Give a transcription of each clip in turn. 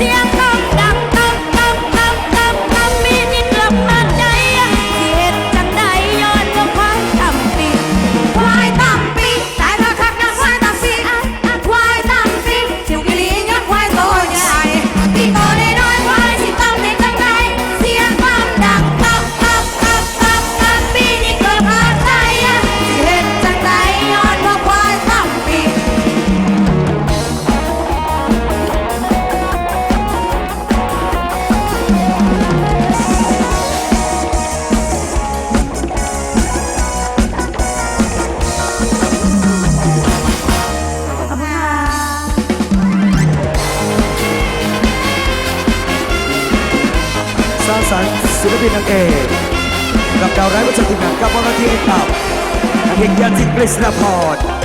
Gracias. สันศิลปินนางเอกกับดาวร้ายวัชรทีมงานกับวรทีเอกเต่านักเอกยาจิตกฤษณพร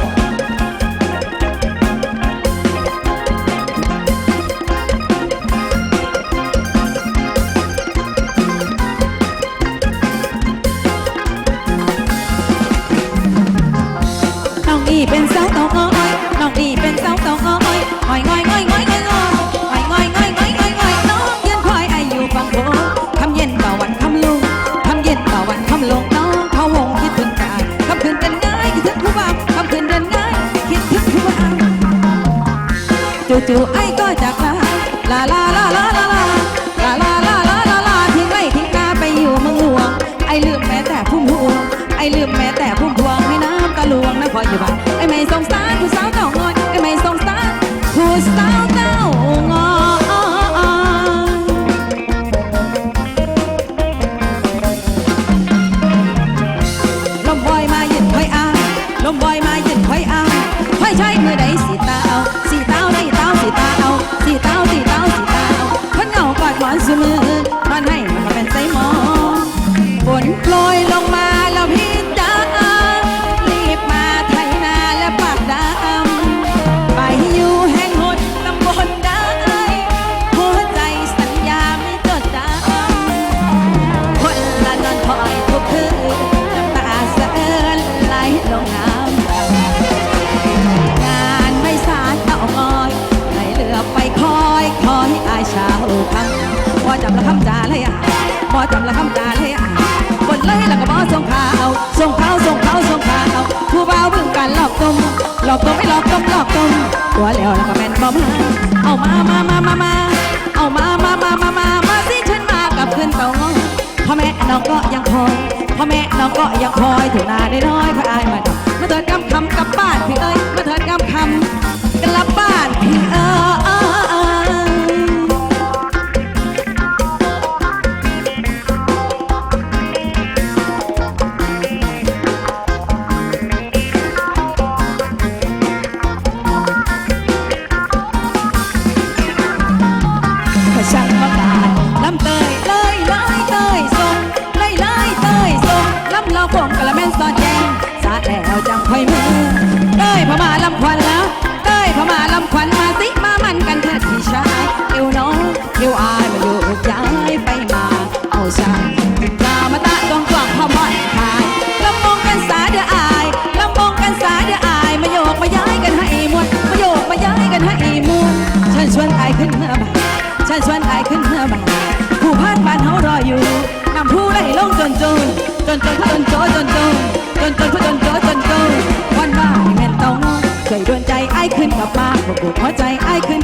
จู่ๆไอ้ก็จากลาลาลาลาลาลาลาลาลาลาลาลาลาทิ้งไร่ทิ้งนาไปอยู่เมืองหลวง ไอ้ลืมแม้แต่พุ่มพวง ไอ้ลืมแม้แต่พุ่มพวงให้น้ำตาหลวงนะคออยู่บ้านไอ้ไม่สงสารผู้สาวเต่างอยไอ้ไม่สงสารผู้สาวเต่างอยลมบอยมายืนคอยอ้าลมบอยมายืนคอยอ้างคอยใช้มือใดสีตาเอาสี i'm a lazımın อกต้มไม่หลอกต้มหลอกต้มตัวแล้วแล้วก็แม่นบ่มาเอามามามามามาเอามามามามามามาสิฉันมากับคืนเต่างอพ่อแม่น้องก็ยังคอยพ่อแม่น้องก็ยังคอยถูกนาได้น้อ ผู้ไล่ลงจนจนจนจนจนโจจนจนจนจนจนโจจนจนวันว่าให้แม่นเต้างอยช่วยดนใจไอ้ขึ้นกลับมาบอกบวกหัวใจไอ้ขึ้น